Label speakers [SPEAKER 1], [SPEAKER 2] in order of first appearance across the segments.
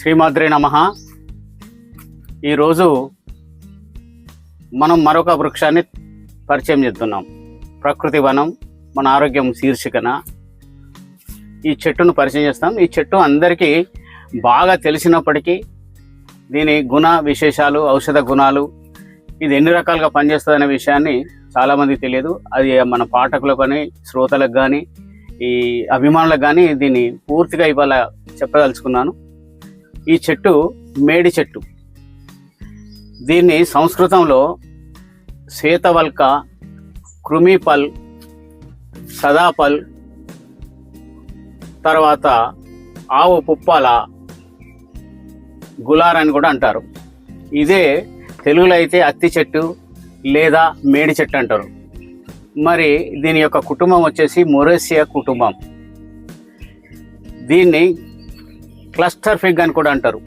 [SPEAKER 1] శ్రీమాద్రి నమ. ఈరోజు మనం మరొక వృక్షాన్ని పరిచయం చేస్తున్నాం. ప్రకృతి వనం మన ఆరోగ్యం శీర్షికన. ఈ చెట్టును పరిచయం చేస్తాం. ఈ చెట్టు అందరికీ బాగా తెలిసినప్పటికీ దీని గుణ విశేషాలు ఔషధ గుణాలు ఇది ఎన్ని రకాలుగా పనిచేస్తుంది అనే విషయాన్ని చాలామంది తెలియదు. అది మన పాఠకులకు కానీ శ్రోతలకు కానీ ఈ అభిమానులకు కానీ దీన్ని పూర్తిగా ఇవాళ చెప్పదలుచుకున్నాను. ఈ చెట్టు మేడి చెట్టు. దీన్ని సంస్కృతంలో శ్వేతవల్క కృమిపల్ సదాపల్ తర్వాత ఆవు పుప్పాల గులార్ అని కూడా అంటారు. ఇదే తెలుగులో అయితే అత్తి చెట్టు లేదా మేడి చెట్టు అంటారు. మరి దీని యొక్క కుటుంబం వచ్చేసి మొరేసియా కుటుంబం. దీన్ని క్లస్టర్ ఫిగ్ అని కూడా అంటారు.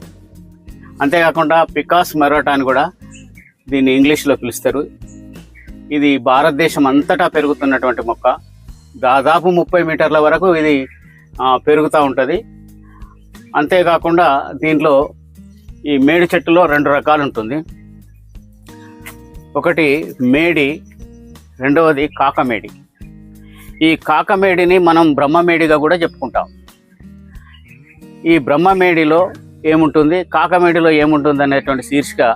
[SPEAKER 1] అంతేకాకుండా పికాస్ మెరోటా అని కూడా దీన్ని ఇంగ్లీష్లో పిలుస్తారు. ఇది భారతదేశం అంతటా పెరుగుతున్నటువంటి మొక్క. దాదాపు ముప్పై మీటర్ల వరకు ఇది పెరుగుతూ ఉంటుంది. అంతేకాకుండా దీంట్లో ఈ మేడి చెట్టులో రెండు రకాలు ఉంటుంది. ఒకటి మేడి రెండవది కాకమేడి. ఈ కాకమేడిని మనం బ్రహ్మమేడిగా కూడా చెప్పుకుంటాం. ఈ బ్రహ్మమేడిలో ఏముంటుంది కాకమేడిలో ఏముంటుంది అనేటువంటి శీర్షిక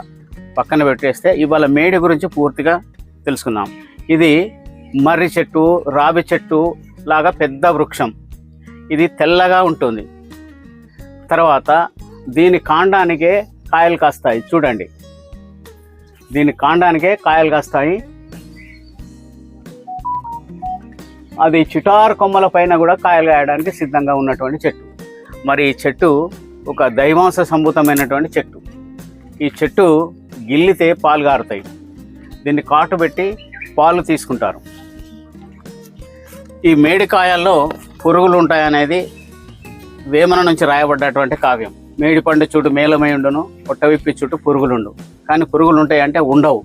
[SPEAKER 1] పక్కన పెట్టేస్తే ఇవాళ మేడి గురించి పూర్తిగా తెలుసుకుందాం. ఇది మర్రి చెట్టు రావి చెట్టు లాగా పెద్ద వృక్షం. ఇది తెల్లగా ఉంటుంది. తర్వాత దీని కాండానికే కాయలు కాస్తాయి చూడండి. దీని కాండానికే కాయలు కాస్తాయి. అది చిటార్ కొమ్మల పైన కూడా కాయలు కాయడానికి సిద్ధంగా ఉన్నటువంటి చెట్టు. మరి ఈ చెట్టు ఒక దైవాంశ సంభూతమైనటువంటి చెట్టు. ఈ చెట్టు గిల్లితే పాలు గారుతాయి. దీన్ని కాటు పెట్టి పాలు తీసుకుంటారు. ఈ మేడికాయల్లో పురుగులు ఉంటాయనేది వేమన నుంచి రాయబడ్డటువంటి కావ్యం. మేడి పండు చుట్టూ మేలమై ఉండును పొట్టవిప్పి చుట్టూ పురుగులుండు. కానీ పురుగులు ఉంటాయంటే ఉండవు.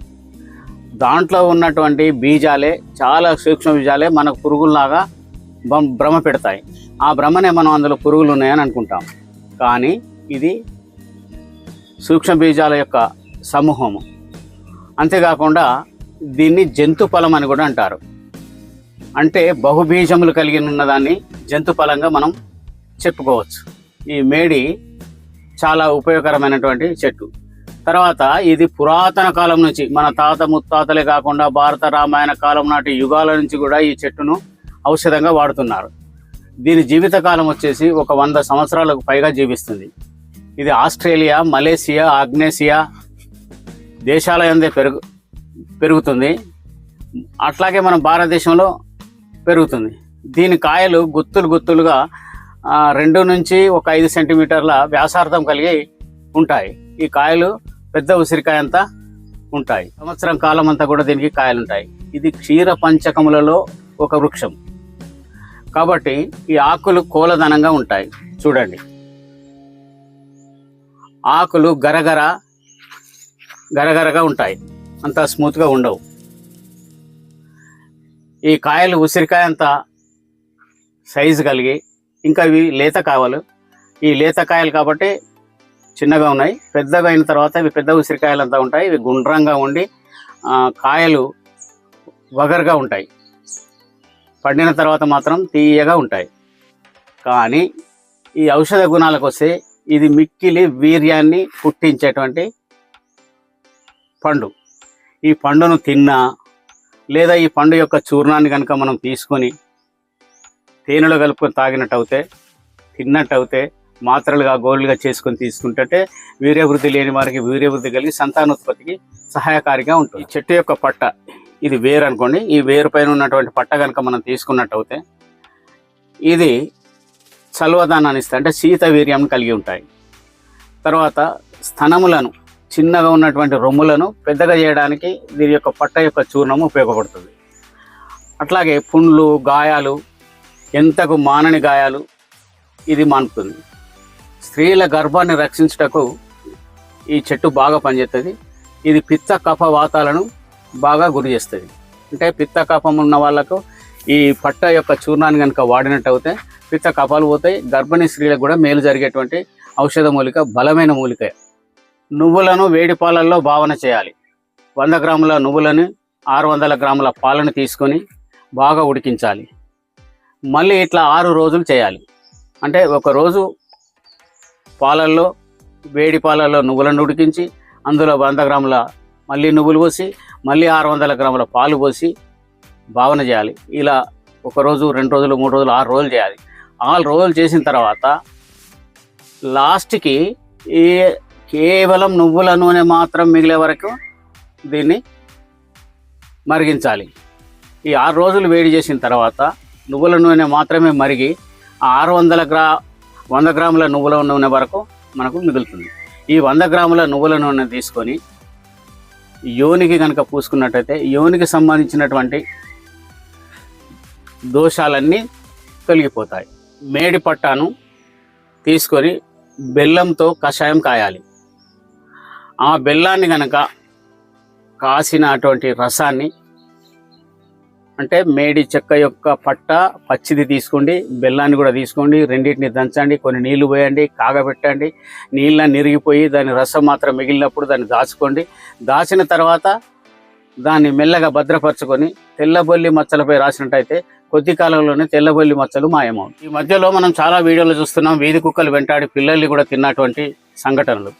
[SPEAKER 1] దాంట్లో ఉన్నటువంటి బీజాలే చాలా సూక్ష్మ బీజాలే మనకు పురుగుల్లాగా భ్రమ పెడతాయి. ఆ భ్రమనే మనం అందులో పురుగులు ఉన్నాయని అనుకుంటాం. కానీ ఇది సూక్ష్మ బీజాల యొక్క సమూహము. అంతేకాకుండా దీన్ని జంతు ఫలం అని కూడా అంటారు. అంటే బహుబీజములు కలిగి ఉన్నదాన్ని జంతు ఫలంగా మనం చెప్పుకోవచ్చు. ఈ మేడి చాలా ఉపయోగకరమైనటువంటి చెట్టు. తర్వాత ఇది పురాతన కాలం నుంచి మన తాత ముత్తాతలే కాకుండా భారత రామాయణ కాలం నాటి యుగాల నుంచి కూడా ఈ చెట్టును ఔషధంగా వాడుతున్నారు. దీని జీవితకాలం వచ్చేసి ఒక వంద సంవత్సరాలకు పైగా జీవిస్తుంది. ఇది ఆస్ట్రేలియా మలేసియా ఆగ్నేసియా దేశాల యందే పెరుగు పెరుగుతుంది. అట్లాగే మన భారతదేశంలో పెరుగుతుంది. దీని కాయలు గుత్తులు గుత్తులుగా రెండు నుంచి ఒక ఐదు సెంటీమీటర్ల వ్యాసార్థం కలిగి ఉంటాయి. ఈ కాయలు పెద్ద ఉసిరికాయ అంతా ఉంటాయి. సంవత్సరం కాలం అంతా కూడా దీనికి కాయలు ఉంటాయి ఇది క్షీర పంచకములలో ఒక వృక్షం. కాబట్టి ఈ ఆకులు కోలదనంగా ఉంటాయి. చూడండి. ఆకులు గరగర గరగరగా ఉంటాయి. అంత స్మూత్గా ఉండవు. ఈ కాయలు ఉసిరికాయ అంత సైజు కలిగి ఇంకా ఇవి లేత కావాలి ఈ లేత కాయలు కాబట్టి చిన్నగా ఉన్నాయి. పెద్దగా అయిన తర్వాత ఇవి పెద్ద ఉసిరికాయలు అంతా ఉంటాయి. ఇవి గుండ్రంగా ఉండి కాయలు వగరుగా ఉంటాయి. పండిన తర్వాత మాత్రం తీయగా ఉంటాయి. కానీ ఈ ఔషధ గుణాలకు వస్తే ఇది మిక్కిలి వీర్యాన్ని పుట్టించేటువంటి పండు. ఈ పండును తిన్నా లేదా ఈ పండు యొక్క చూర్ణాన్ని కనుక మనం తీసుకొని తేనెలో కలుపుకొని తాగినట్టు అవుతే తిన్నట్టు అవుతే మాత్రలుగా గోళ్ళుగా చేసుకొని తీసుకుంటే వీర్యవృద్ధి లేని వారికి వీర్యవృద్ధి కలిగి సంతానోత్పత్తికి సహాయకారిగా ఉంటుంది. చెట్టు యొక్క పట్ట ఇది వేరు అనుకోండి. ఈ వేరు పైన ఉన్నటువంటి పట్ట కనుక మనం తీసుకున్నట్టయితే ఇది చల్వదానాన్ని ఇస్తాయి. అంటే శీత వీర్యం కలిగి ఉంటాయి. తర్వాత స్థనములను చిన్నగా ఉన్నటువంటి రొమ్ములను పెద్దగా చేయడానికి దీని యొక్క పట్ట యొక్క చూర్ణము ఉపయోగపడుతుంది. అట్లాగే పుండ్లు గాయాలు ఎంతకు మానని గాయాలు ఇది మానుతుంది. స్త్రీల గర్భాన్ని రక్షించుటకు ఈ చెట్టు బాగా పనిచేస్తుంది. ఇది పిత్త కఫ వాతాలను బాగా గురి చేస్తుంది. అంటే పిత్త కఫం ఉన్న వాళ్ళకు ఈ పట్ట యొక్క చూర్ణాన్ని కనుక వాడినట్టయితే పిత్త కపాలు పోతాయి. గర్భిణీ స్త్రీలకు కూడా మేలు జరిగేటువంటి ఔషధ మూలిక బలమైన మూలిక. నువ్వులను వేడి పాలల్లో భావన చేయాలి. వంద గ్రాముల నువ్వులను ఆరు వందల గ్రాముల పాలను తీసుకొని బాగా ఉడికించాలి. మళ్ళీ ఇట్లా ఆరు రోజులు చేయాలి. అంటే ఒక రోజు పాలల్లో వేడి పాలల్లో నువ్వులను ఉడికించి అందులో వంద గ్రాముల మళ్ళీ నువ్వులు పోసి మళ్ళీ ఆరు వందల గ్రాముల పాలు పోసి భావన చేయాలి. ఇలా ఒక రోజు రెండు రోజులు మూడు రోజులు ఆరు రోజులు చేయాలి. ఆరు రోజులు చేసిన తర్వాత లాస్ట్కి ఈ కేవలం నువ్వుల నూనె మాత్రం మిగిలే వరకు దీన్ని మరిగించాలి. ఈ ఆరు రోజులు వేడి చేసిన తర్వాత నువ్వుల నూనె మాత్రమే మరిగి ఆ ఆరు వందల గ్రా వంద గ్రాముల నువ్వుల నూనె వరకు మనకు మిగులుతుంది. ఈ వంద గ్రాముల నువ్వుల నూనె తీసుకొని యోనికి కనుక పూసుకున్నట్టయితే యోనికి సంబంధించినటువంటి దోషాలన్నీ తొలగిపోతాయి. మేడి పట్టాను తీసుకొని బెల్లంతో కషాయం కాయాలి. ఆ బెల్లాన్ని కనుక కాసినటువంటి రసాన్ని అంటే మేడి చెక్క యొక్క పట్ట పచ్చిది తీసుకోండి బెల్లాన్ని కూడా తీసుకోండి రెండింటిని దంచండి కొన్ని నీళ్ళు పోయండి కాగబెట్టండి. నీళ్ళ నిరిగిపోయి దాని రసం మాత్రం మిగిలినప్పుడు దాన్ని దాచుకోండి. దాచిన తర్వాత దాన్ని మెల్లగా భద్రపరచుకొని తెల్లబొల్లి మచ్చలపై రాసినట్టయితే కొద్ది కాలంలోనే తెల్లబొల్లి మచ్చలు మాయమవు ఈ మధ్యలో మనం చాలా వీడియోలు చూస్తున్నాం వీధి కుక్కలు వెంటాడి పిల్లల్ని కూడా తిన్నటువంటి సంఘటనలు.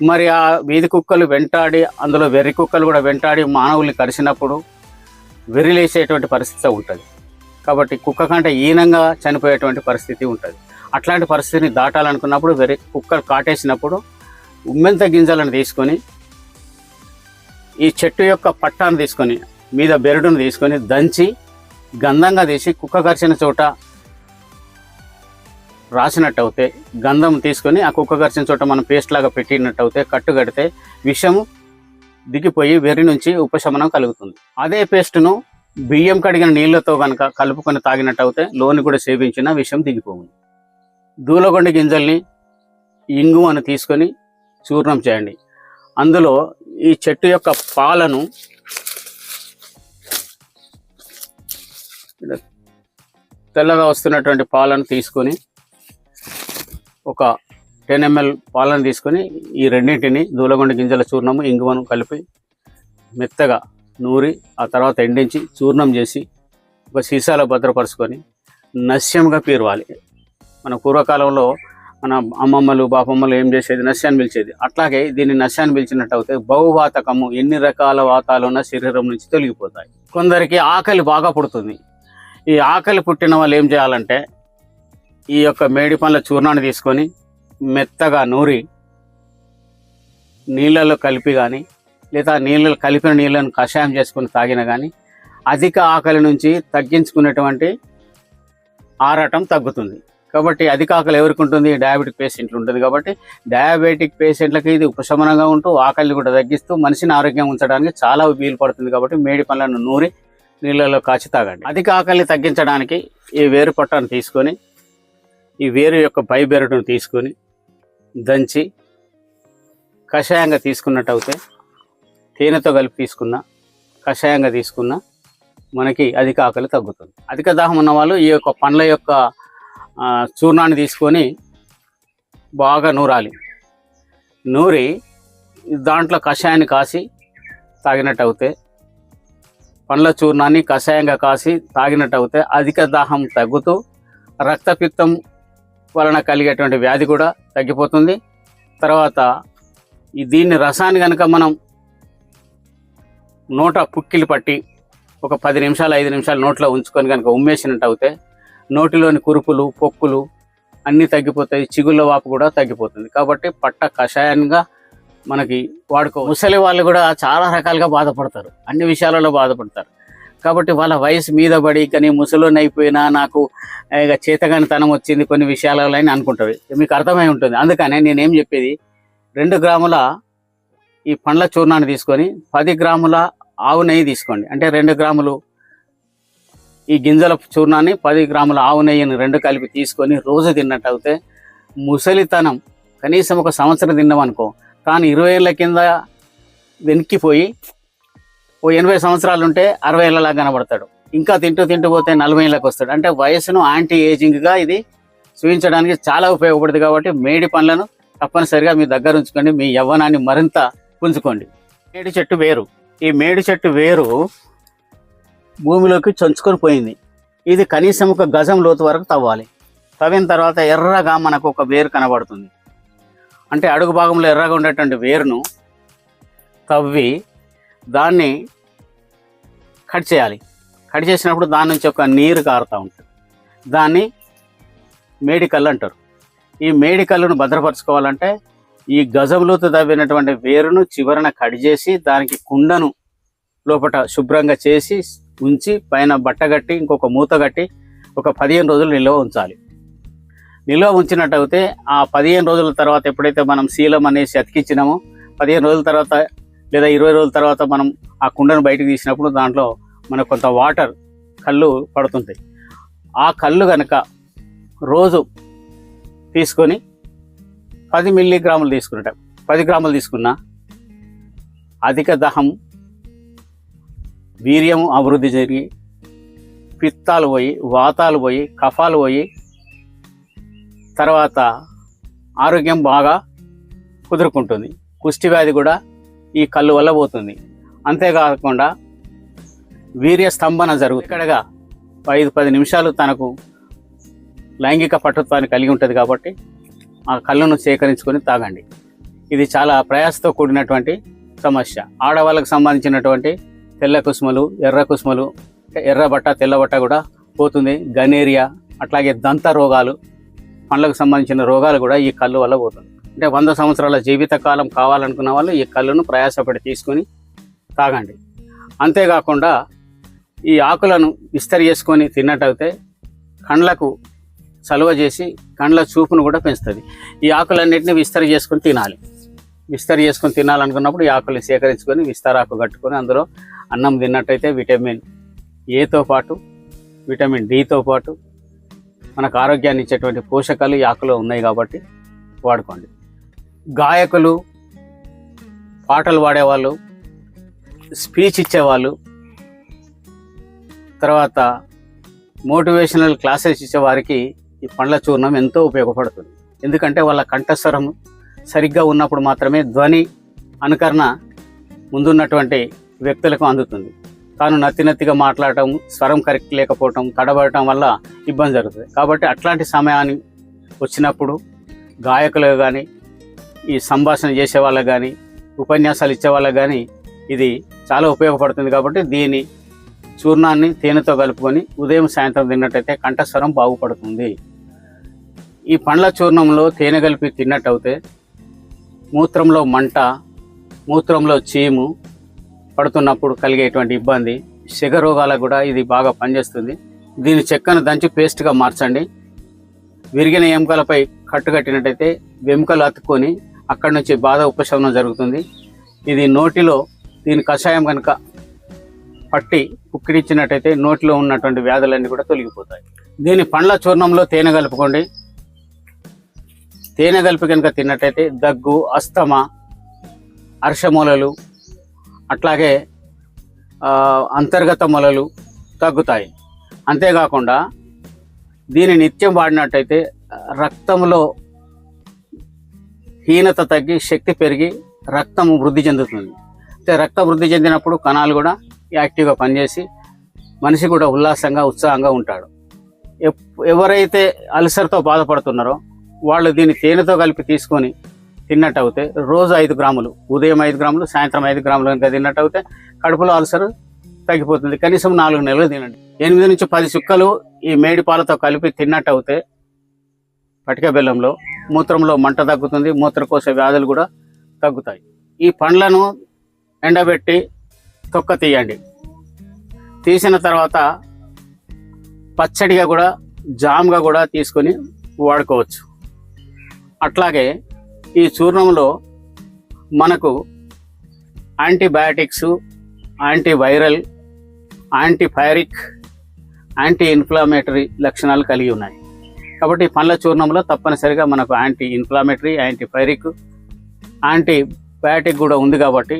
[SPEAKER 1] మరి ఆ వీధి కుక్కలు వెంటాడి అందులో వెర్రి కుక్కలు కూడా వెంటాడి మానవుల్ని కరిచినప్పుడు వెర్రిలేసేటువంటి పరిస్థితి ఉంటుంది. కాబట్టి కుక్క కంటే ఈనంగా చనిపోయేటువంటి పరిస్థితి ఉంటుంది. అట్లాంటి పరిస్థితిని దాటాలనుకున్నప్పుడు వెరి కుక్క కాటేసినప్పుడు ఉమ్మెంత గింజలను తీసుకొని ఈ చెట్టు యొక్క పట్టాను తీసుకొని మీద బెరడును తీసుకొని దంచి గంధంగా తీసి కుక్క కరిచిన చోట రాసినట్టు అవుతే గంధం తీసుకొని ఆ కుక్క కరిచిన చోట మనం పేస్ట్ లాగా పెట్టినట్టు అవుతే కట్టు కడితే విషము దిగిపోయి వెర్రి నుంచి ఉపశమనం కలుగుతుంది. అదే పేస్ట్ను బియ్యం కడిగిన నీళ్ళతో కనుక కలుపుకొని తాగినట్టయితే లోని కూడా సేవించిన విషం దిగిపోతుంది. దూలగొండ గింజల్ని ఇంగు అని తీసుకొని చూర్ణం చేయండి. అందులో ఈ చెట్టు యొక్క పాలను తెల్లగా వస్తున్నటువంటి పాలను తీసుకొని ఒక టెన్ ఎంఎల్ పాలను తీసుకొని ఈ రెండింటిని దూలగొండ గింజల చూర్ణము ఇంగువను కలిపి మెత్తగా నూరి ఆ తర్వాత ఎండించి చూర్ణం చేసి ఒక సీసాలో భద్రపరుచుకొని నస్యంగా పీరవాలి. మన పూర్వకాలంలో మన అమ్మమ్మలు బాపమ్మలు ఏం చేసేది? నశ్యాన్ని పిలిచేది. అట్లాగే దీన్ని నశ్యాన్ని పిలిచినట్టు అయితే బహువాతకము ఎన్ని రకాల వాతాలు ఉన్న శరీరం నుంచి తొలగిపోతాయి. కొందరికి ఆకలి బాగా పుడుతుంది. ఈ ఆకలి పుట్టిన వాళ్ళు ఏం చేయాలంటే ఈ యొక్క మేడి పండ్ల చూర్ణాన్ని తీసుకొని మెత్తగా నూరి నీళ్ళలో కలిపి కానీ లేదా నీళ్ళలో కలిపిన నీళ్ళను కషాయం చేసుకొని తాగిన కానీ అధిక ఆకలి నుంచి తగ్గించుకునేటువంటి ఆరాటం తగ్గుతుంది. కాబట్టి అధిక ఆకలి ఎవరికి ఉంటుంది? డయాబెటిక్ పేషెంట్లు ఉంటుంది కాబట్టి డయాబెటిక్ పేషెంట్లకి ఇది ఉపశమనంగా ఉంటూ ఆకలిని కూడా తగ్గిస్తూ మనిషిని ఆరోగ్యం ఉంచడానికి చాలా వీలు పడుతుంది కాబట్టి మేడి పండ్లను నూరి నీళ్ళలో కాచి తాగండి. అధిక ఆకలిని తగ్గించడానికి ఈ వేరు పట్టాను తీసుకొని ఈ వేరు యొక్క పై బెరడును తీసుకొని దంచి కషాయంగా తీసుకున్నట్టు అయితే తేనెతో కలిపి తీసుకున్న కషాయంగా తీసుకున్న మనకి అధిక ఆకలి తగ్గుతుంది. అధిక దాహం ఉన్న వాళ్ళు ఈ యొక్క పండ్ల యొక్క చూర్ణాన్ని తీసుకొని బాగా నూరాలి. నూరి దాంట్లో కషాయాన్ని కాసి తాగినట్టు అవుతే పండ్ల చూర్ణాన్ని కషాయంగా కాసి తాగినట్టు అవుతే అధిక దాహం తగ్గుతూ రక్తపిత్తం వలన కలిగేటువంటి వ్యాధి కూడా తగ్గిపోతుంది. తర్వాత ఈ దీన్ని రసాన్ని కనుక మనం నోట పుక్కిలు పట్టి ఒక పది నిమిషాలు ఐదు నిమిషాలు నోట్లో ఉంచుకొని కనుక ఉమ్మేసినట్టు అవుతే నోటిలోని కురుపులు పొక్కులు అన్నీ తగ్గిపోతాయి. చిగుళ్ళ వాపు కూడా తగ్గిపోతుంది. కాబట్టి పట్ట కషాయంగా మనకి వాడుకో ముసలి వాళ్ళు కూడా చాలా రకాలుగా బాధపడతారు. అన్ని విషయాలలో బాధపడతారు. కాబట్టి వాళ్ళ వయసు మీద పడి కానీ ముసలోని అయిపోయినా నాకు ఇక చేతగానితనం వచ్చింది కొన్ని విషయాలలో అని అనుకుంటుంది మీకు అర్థమై ఉంటుంది. అందుకనే నేనేం చెప్పేది? రెండు గ్రాముల ఈ పండ్ల చూర్ణాన్ని తీసుకొని పది గ్రాముల ఆవు నెయ్యి తీసుకోండి. అంటే రెండు గ్రాములు ఈ గింజల చూర్ణాన్ని పది గ్రాముల ఆవు నెయ్యిని రెండు కలిపి తీసుకొని రోజు తిన్నట్టు అయితే ముసలితనం కనీసం ఒక సంవత్సరం తిన్నామనుకో తాను ఇరవై ఏళ్ళ కింద వెనక్కిపోయి ఓ ఎనభై సంవత్సరాలు ఉంటే అరవై ఏళ్ళలా కనబడతాడు. ఇంకా తింటూ తింటూ పోతే నలభై ఏళ్ళకి వస్తాడు. అంటే వయసును యాంటీ ఏజింగ్గా ఇది చూపించడానికి చాలా ఉపయోగపడుతుంది కాబట్టి మేడి పండ్లను తప్పనిసరిగా మీ దగ్గర ఉంచుకోండి. మీ యవ్వనాన్ని మరింత పుంజుకోండి. మేడి చెట్టు వేరు. ఈ మేడి చెట్టు వేరు భూమిలోకి చొంచుకొని పోయింది. ఇది కనీసం ఒక గజం లోతు వరకు తవ్వాలి. తవ్విన తర్వాత ఎర్రగా మనకు ఒక వేరు కనబడుతుంది. అంటే అడుగు భాగంలో ఎర్రగా ఉండేటువంటి వేరును తవ్వి దాన్ని కట్ చేయాలి. కట్ చేసినప్పుడు దాని నుంచి ఒక నీరు కారుతూ ఉంటుంది. దాన్ని మేడికల్ అంటారు. ఈ మేడికల్లును భద్రపరచుకోవాలంటే ఈ గజంలోతు తవ్వినటువంటి వేరును చివరన కట్ చేసి దానికి కుండను లోపల శుభ్రంగా చేసి ఉంచి పైన బట్ట కట్టి ఇంకొక మూత కట్టి ఒక పదిహేను రోజులు నిల్వ ఉంచాలి. నిల్వ ఉంచినట్టయితే ఆ పదిహేను రోజుల తర్వాత ఎప్పుడైతే మనం శీలం అనేసి అతికించినామో పదిహేను రోజుల తర్వాత లేదా ఇరవై రోజుల తర్వాత మనం ఆ కుండను బయటకు తీసినప్పుడు దాంట్లో మనకు కొంత వాటర్ కళ్ళు పడుతుంటాయి. ఆ కళ్ళు కనుక రోజు తీసుకొని పది మిల్లీగ్రాములు తీసుకున్నట పది గ్రాములు తీసుకున్నా అధిక దహం వీర్యం అభివృద్ధి జరిగి పిత్తాలు పోయి వాతాలు పోయి కఫాలు పోయి తర్వాత ఆరోగ్యం బాగా కుదురుకుంటుంది. కుష్టి వ్యాధి కూడా ఈ కళ్ళు వల్ల పోతుంది. అంతేకాకుండా వీర్య స్తంభన జరుగు ఇక్కడగా ఐదు పది నిమిషాలు తనకు లైంగిక పటుత్వాన్ని కలిగి ఉంటుంది కాబట్టి ఆ కళ్ళను సేకరించుకొని తాగండి. ఇది చాలా ప్రయాసతో కూడినటువంటి సమస్య. ఆడవాళ్ళకు సంబంధించినటువంటి తెల్ల కుసుమలు ఎర్ర కుసుమలు ఎర్ర బట్ట తెల్ల బట్ట కూడా పోతుంది. గనేరియా అట్లాగే దంత రోగాలు పండ్లకు సంబంధించిన రోగాలు కూడా ఈ కళ్ళు వల్ల పోతుంది. అంటే వంద సంవత్సరాల జీవితకాలం కావాలనుకున్న వాళ్ళు ఈ కళ్ళును ప్రయాసపడి తీసుకొని తాగండి. అంతేకాకుండా ఈ ఆకులను విస్తరి చేసుకొని తిన్నట్టయితే కండ్లకు చలువ చేసి కండ్ల చూపును కూడా పెంచుతుంది. ఈ ఆకులన్నింటినీ విస్తరి చేసుకొని తినాలి. విస్తరి చేసుకొని తినాలనుకున్నప్పుడు ఈ ఆకులు సేకరించుకొని విస్తరాకు కట్టుకొని అందులో అన్నం తిన్నట్టయితే విటమిన్ ఏతో పాటు విటమిన్ డితో పాటు మనకు ఆరోగ్యాన్ని ఇచ్చేటువంటి పోషకాలు ఈ ఆకులో ఉన్నాయి కాబట్టి వాడుకోండి. గాయకులు పాటలు పాడేవాళ్ళు స్పీచ్ ఇచ్చేవాళ్ళు తర్వాత మోటివేషనల్ క్లాసెస్ ఇచ్చేవారికి ఈ పండ్ల చూర్ణం ఎంతో ఉపయోగపడుతుంది. ఎందుకంటే వాళ్ళ కంఠస్వరం సరిగ్గా ఉన్నప్పుడు మాత్రమే ధ్వని అనుకరణ ముందున్నటువంటి వ్యక్తులకు అందుతుంది. తాను నత్తి నత్తిగా మాట్లాడటం స్వరం కరెక్ట్ లేకపోవటం తడబడటం వల్ల ఇబ్బంది జరుగుతుంది. కాబట్టి అట్లాంటి సమయాన్ని వచ్చినప్పుడు గాయకులు కానీ ఈ సంభాషణ చేసే వాళ్ళకి కానీ ఉపన్యాసాలు ఇచ్చే వాళ్ళకి కానీ ఇది చాలా ఉపయోగపడుతుంది కాబట్టి దీని చూర్ణాన్ని తేనెతో కలుపుకొని ఉదయం సాయంత్రం తిన్నట్టయితే కంఠస్వరం బాగుపడుతుంది. ఈ పండ్ల చూర్ణంలో తేనె కలిపి తిన్నట్టయితే మూత్రంలో మంట మూత్రంలో చీము పడుతున్నప్పుడు కలిగేటువంటి ఇబ్బంది షుగర్ రోగాలకు కూడా ఇది బాగా పనిచేస్తుంది. దీని చెక్కను దంచి పేస్ట్గా మార్చండి. విరిగిన ఎముకలపై కట్టుకట్టినట్టయితే వెముకలు అతుక్కొని అక్కడి నుంచి బాధ ఉపశమనం జరుగుతుంది. ఇది నోటిలో దీని కషాయం కనుక పట్టి పుక్కిడిచ్చినట్టయితే నోటిలో ఉన్నటువంటి వ్యాధులన్నీ కూడా తొలగిపోతాయి. దీని పండ్ల చూర్ణంలో తేనె కలుపుకోండి. తేనె కలిపి కనుక తిన్నట్టయితే దగ్గు అస్తమా అర్షమూలలు అట్లాగే అంతర్గత మొలలు తగ్గుతాయి. అంతేకాకుండా దీని నిత్యం వాడినట్టయితే రక్తంలో హీనత తగ్గి శక్తి పెరిగి రక్తం వృద్ధి చెందుతుంది. అయితే రక్తం వృద్ధి చెందినప్పుడు కణాలు కూడా యాక్టివ్గా పనిచేసి మనిషి కూడా ఉల్లాసంగా ఉత్సాహంగా ఉంటాడు. ఎవరైతే అల్సర్తో బాధపడుతున్నారో వాళ్ళు దీన్ని తేనెతో కలిపి తీసుకొని తిన్నట్టు అవుతే రోజు ఐదు గ్రాములు ఉదయం ఐదు గ్రాములు సాయంత్రం ఐదు గ్రాములు కనుక తిన్నట్టు అవుతే కడుపులో అల్సర్ తగ్గిపోతుంది. కనీసం నాలుగు నెలలు తినండి. ఎనిమిది నుంచి పది చుక్కలు ఈ మేడి పాలతో కలిపి తిన్నట్టు అవుతే పటిక బెల్లంలో మూత్రంలో మంట తగ్గుతుంది మూత్రకోశ వ్యాధులు కూడా తగ్గుతాయి. ఈ పండ్లను ఎండబెట్టి తొక్క తీయండి. తీసిన తర్వాత పచ్చడిగా కూడా జామ్గా కూడా తీసుకొని వాడుకోవచ్చు. అట్లాగే ఈ చూర్ణంలో మనకు antibiotics antiviral antipyretic anti inflammatory లక్షణాలు కలిగి ఉన్నాయి. కాబట్టి పండ్ల చూర్ణంలో తప్పనిసరిగా మనకు యాంటీ ఇన్ఫ్లామేటరీ యాంటీ యాంటీబయాటిక్ కూడా ఉంది కాబట్టి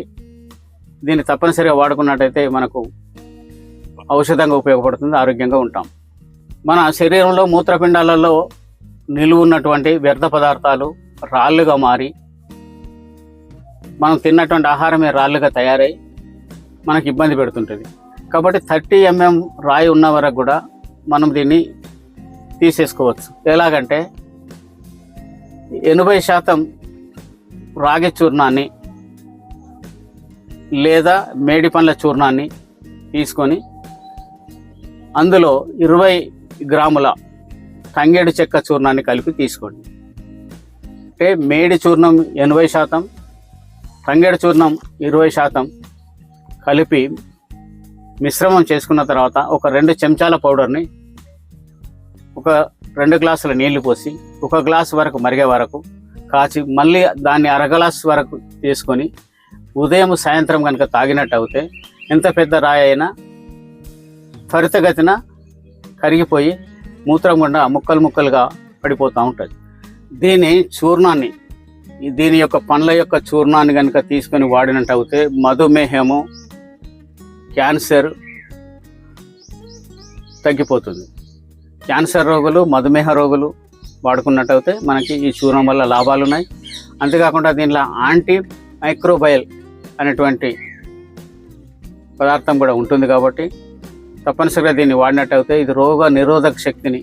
[SPEAKER 1] దీన్ని తప్పనిసరిగా వాడుకున్నట్టయితే మనకు ఔషధంగా ఉపయోగపడుతుంది ఆరోగ్యంగా ఉంటాం. మన శరీరంలో మూత్రపిండాలలో నిలువ ఉన్నటువంటి వ్యర్థ పదార్థాలు రాళ్ళుగా మారి మనం తిన్నటువంటి ఆహారమే రాళ్ళుగా తయారై మనకి ఇబ్బంది పెడుతుంటుంది. కాబట్టి థర్టీ ఎంఎం రాయి ఉన్న వరకు కూడా మనం దీన్ని తీసేసుకోవచ్చు. ఎలాగంటే ఎనభై శాతం రాగి చూర్ణాన్ని లేదా మేడి పండ్ల చూర్ణాన్ని తీసుకొని అందులో ఇరవై గ్రాముల తంగేడు చెక్క చూర్ణాన్ని కలిపి తీసుకోండి. అంటే మేడి చూర్ణం ఎనభై శాతం తంగేడు చూర్ణం ఇరవై శాతం కలిపి మిశ్రమం చేసుకున్న తర్వాత ఒక రెండు చెంచాల పౌడర్ని ఒక రెండు గ్లాసుల నీళ్ళు పోసి ఒక గ్లాస్ వరకు మరిగే వరకు కాచి మళ్ళీ దాన్ని అరగ్లాస్ వరకు తీసుకొని ఉదయం సాయంత్రం కనుక తాగినట్టు అవుతే ఎంత పెద్ద రాయి అయినా త్వరితగతిన కరిగిపోయి మూత్రం గుండా ముక్కలు ముక్కలుగా పడిపోతూ ఉంటుంది. దీని చూర్ణాన్ని దీని యొక్క పండ్ల యొక్క చూర్ణాన్ని కనుక తీసుకొని వాడినట్టు అవుతే మధుమేహము క్యాన్సర్ తగ్గిపోతుంది. క్యాన్సర్ రోగులు మధుమేహ రోగులు వాడుకున్నట్టయితే మనకి ఈ చూర్ణం వల్ల లాభాలు ఉన్నాయి అంతేకాకుండా దీనిలో యాంటీ మైక్రోబయల్ అనేటువంటి పదార్థం కూడా ఉంటుంది కాబట్టి తప్పనిసరిగా దీన్ని వాడినట్టయితే ఇది రోగ నిరోధక శక్తిని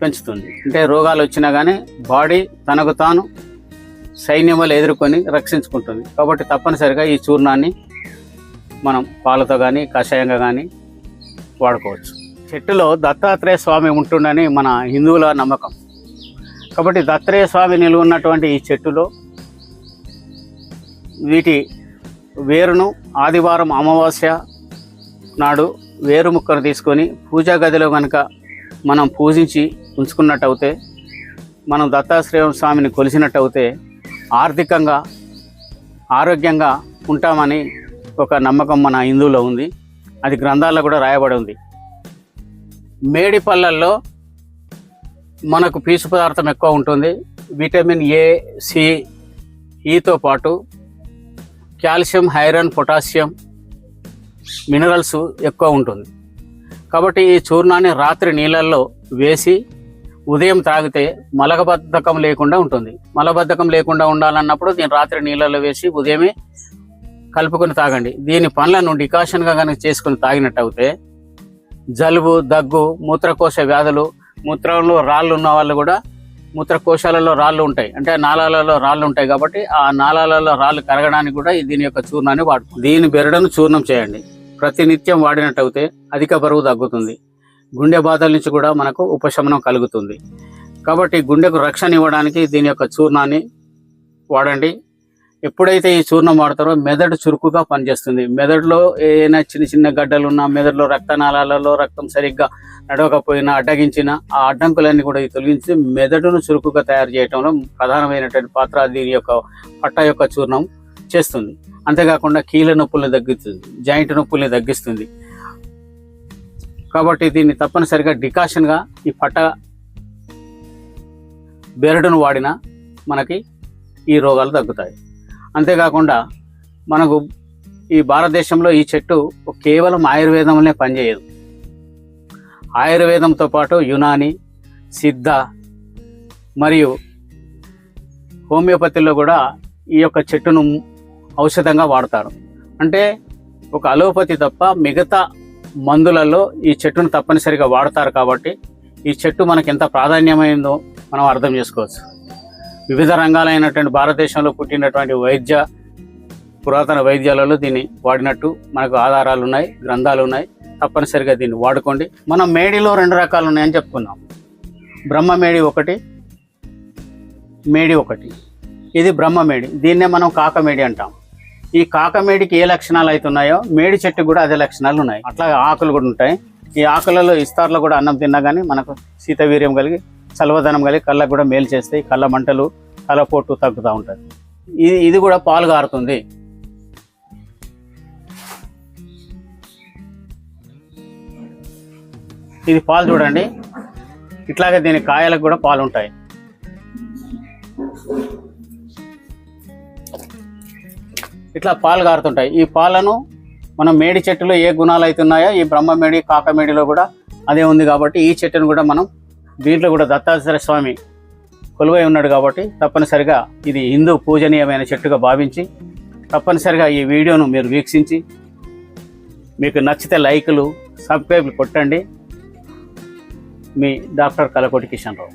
[SPEAKER 1] పెంచుతుంది. అంటే రోగాలు వచ్చినా కానీ బాడీ తనకు తాను సైన్యం వల్ల ఎదుర్కొని రక్షించుకుంటుంది. కాబట్టి తప్పనిసరిగా ఈ చూర్ణాన్ని మనం పాలతో కానీ కషాయంగా కానీ వాడుకోవచ్చు. చెట్టులో దత్తాత్రేయ స్వామి ఉంటుండని మన హిందువుల నమ్మకం. కాబట్టి దత్తాత్రేయ స్వామి నిలువున్నటువంటి ఈ చెట్టులో వీటి వేరును ఆదివారం అమావాస్య నాడు వేరు ముక్కను తీసుకొని పూజా గదిలో కనుక మనం పూజించి ఉంచుకున్నట్టయితే మనం దత్తాశ్రయ స్వామిని కొలిసినట్టయితే ఆర్థికంగా ఆరోగ్యంగా ఉంటామని ఒక నమ్మకం మన హిందువులో ఉంది. అది గ్రంథాల్లో కూడా రాయబడి ఉంది. మేడి పళ్ళల్లో మనకు పీచు పదార్థం ఎక్కువ ఉంటుంది. విటమిన్ ఏ సి ఈతో పాటు కాల్షియం ఐరన్ పొటాషియం మినరల్స్ ఎక్కువ ఉంటుంది. కాబట్టి ఈ చూర్ణాన్ని రాత్రి నీళ్ళల్లో వేసి ఉదయం తాగితే మలబద్ధకం లేకుండా ఉంటుంది. మలబద్ధకం లేకుండా ఉండాలన్నప్పుడు దీన్ని రాత్రి నీళ్ళల్లో వేసి ఉదయమే కలుపుకొని తాగండి. దీని పండ్లను డికాషన్గా కనుక చేసుకుని తాగినట్టు అయితే జలుబు దగ్గు మూత్రకోశ వ్యాధులు మూత్రంలో రాళ్ళు ఉన్న వాళ్ళు కూడా మూత్రకోశాలలో రాళ్ళు ఉంటాయి. అంటే నాళాలలో రాళ్ళు ఉంటాయి కాబట్టి ఆ నాళాలలో రాళ్ళు కరగడానికి కూడా ఈ దీని యొక్క చూర్ణాన్ని వాడు దీని బెరడను చూర్ణం చేయండి. ప్రతినిత్యం వాడినట్టయితే అధిక బరువు తగ్గుతుంది. గుండె బాధల నుంచి కూడా మనకు ఉపశమనం కలుగుతుంది. కాబట్టి గుండెకు రక్షణ ఇవ్వడానికి దీని యొక్క చూర్ణాన్ని వాడండి. ఎప్పుడైతే ఈ చూర్ణం వాడతారో మెదడు చురుకుగా పనిచేస్తుంది. మెదడులో ఏదైనా చిన్న చిన్న గడ్డలు ఉన్నా మెదడులో రక్తనాళాలలో రక్తం సరిగ్గా నడవకపోయినా అడ్డగించిన ఆ అడ్డంకులన్నీ కూడా ఇది తొలగించి మెదడును చురుకుగా తయారు చేయడంలో ప్రధానమైనటువంటి పాత్ర దీని యొక్క పట్ట యొక్క చూర్ణం చేస్తుంది. అంతేకాకుండా కీళ్ళ నొప్పుల్ని తగ్గిస్తుంది జాయింట్ నొప్పుల్ని తగ్గిస్తుంది. కాబట్టి దీన్ని తప్పనిసరిగా డికాషన్గా ఈ పట్ట బెరడును వాడినా మనకి ఈ రోగాలు తగ్గుతాయి. అంతేకాకుండా మనకు ఈ భారతదేశంలో ఈ చెట్టు కేవలం ఆయుర్వేదంలోనే పనిచేయదు. ఆయుర్వేదంతో పాటు యునాని సిద్ధ మరియు హోమియోపతిలో కూడా ఈ యొక్క చెట్టును ఔషధంగా వాడతారు. అంటే ఒక అలోపతి తప్ప మిగతా మందులలో ఈ చెట్టును తప్పనిసరిగా వాడతారు కాబట్టి ఈ చెట్టు మనకి ఎంత ప్రాధాన్యమైందో మనం అర్థం చేసుకోవచ్చు. వివిధ రంగాలైనటువంటి భారతదేశంలో పుట్టినటువంటి వైద్య పురాతన వైద్యాలలో దీన్ని వాడినట్టు మనకు ఆధారాలు ఉన్నాయి గ్రంథాలు ఉన్నాయి. తప్పనిసరిగా దీన్ని వాడుకోండి. మనం మేడిలో రెండు రకాలు ఉన్నాయని చెప్పుకున్నాం బ్రహ్మ మేడి ఒకటి మేడి ఒకటి. ఇది బ్రహ్మ మేడి. దీన్నే మనం కాకమేడి అంటాం. ఈ కాకమేడికి ఏ లక్షణాలు అవుతున్నాయో మేడి చెట్టు కూడా అదే లక్షణాలు ఉన్నాయి. అట్లాగే ఆకులు కూడా ఉంటాయి. ఈ ఆకులలో ఇస్తార్లో కూడా అన్నం తిన్నా కానీ మనకు శీతవీర్యం కలిగి చలవదనం కలిగి కళ్ళకు కూడా మేలు చేస్తాయి కళ్ళ మంటలు తలపోటు తగ్గుతూ ఉంటుంది ఇది ఇది కూడా పాలు గారుతుంది ఇది పాలు చూడండి. ఇట్లాగే దీని కాయలకు కూడా పాలు ఉంటాయి. ఇట్లా పాలు గారుతుంటాయి ఈ పాలను మనం మేడి చెట్టులో ఏ గుణాలు అవుతున్నాయో ఈ బ్రహ్మ కాకమేడిలో మేడిలో కూడా అదే ఉంది కాబట్టి ఈ చెట్టును కూడా మనం దీంట్లో కూడా దత్తాత్రేయ స్వామి కొలువై ఉన్నాడు కాబట్టి తప్పనిసరిగా ఇది హిందూ పూజనీయమైన చెట్టుగా భావించి తప్పనిసరిగా ఈ వీడియోను మీరు వీక్షించి మీకు నచ్చితే లైకులు సబ్స్క్రైబ్లు కొట్టండి. మీ డాక్టర్ కలకోటి కిషన్ రావు.